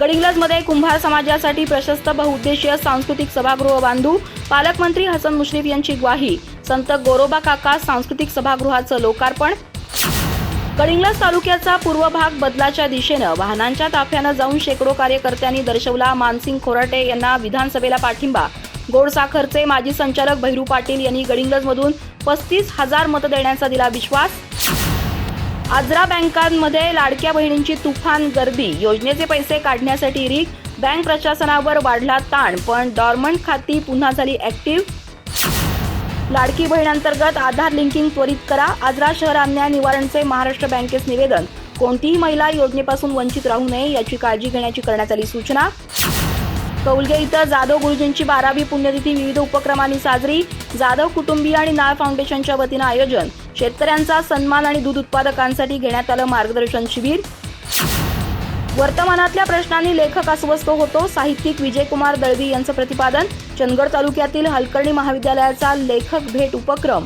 गडिंग्लजमध्ये कुंभार समाजासाठी प्रशस्त बहुउद्देशीय सांस्कृतिक सभागृह बांधू पालकमंत्री हसन मुश्रीफ यांची ग्वाही. संत गोरोबा काका सांस्कृतिक सभागृहाचं लोकार्पण. गडिंग्लज तालुक्याचा पूर्व भाग बदलाच्या दिशेनं वाहनांच्या ताफ्यानं जाऊन शेकडो कार्यकर्त्यांनी दर्शवला मानसिंग खोराटे यांना विधानसभेला पाठिंबा. गोडसाखरचे माजी संचालक भैरू पाटील यांनी गडिंग्लजमधून पस्तीस हजार मतं देण्याचा दिला विश्वास. आजरा बँकांमध्ये लाडक्या बहिणींची तुफान गर्दी. योजनेचे पैसे काढण्यासाठी रीक बँक प्रशासनावर वाढला ताण पण डॉर्मंट खाती पुन्हा झाली ऍक्टिव्ह लाडकी बहीण अंतर्गत आधार लिंकिंग त्वरित करा. आजरा शहर अन्याय निवारणचे महाराष्ट्र बँकेस निवेदन. कोणतीही महिला योजनेपासून वंचित राहू नये याची काळजी घेण्याची करण्यात आली सूचना. कौलगे इथं जाधव गुरुजींची बारावी पुण्यतिथी विविध उपक्रमांनी साजरी. जाधव कुटुंबीय आणि नाळ फाउंडेशनच्या वतीनं आयोजन. शेतकऱ्यांचा सन्मान आणि दूध उत्पादकांसाठी घेण्यात आलं मार्गदर्शन शिबिर. वर्तमानातल्या प्रश्नांनी लेखक अस्वस्थ होतो. साहित्यिक विजयकुमार दळवी यांचं प्रतिपादन. चंदगड तालुक्यातील हलकर्णी महाविद्यालयाचा लेखक भेट उपक्रम.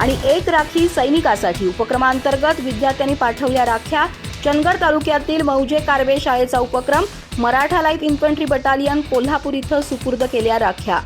आणि एक राखी सैनिकासाठी उपक्रमांतर्गत विद्यार्थ्यांनी पाठवल्या राख्या. चंदगड तालुक्यातील मौजे कारवे शाळेचा उपक्रम. Maratha light infantry battalion Kolhapur इथं सुपूर्द केल्या राख्या.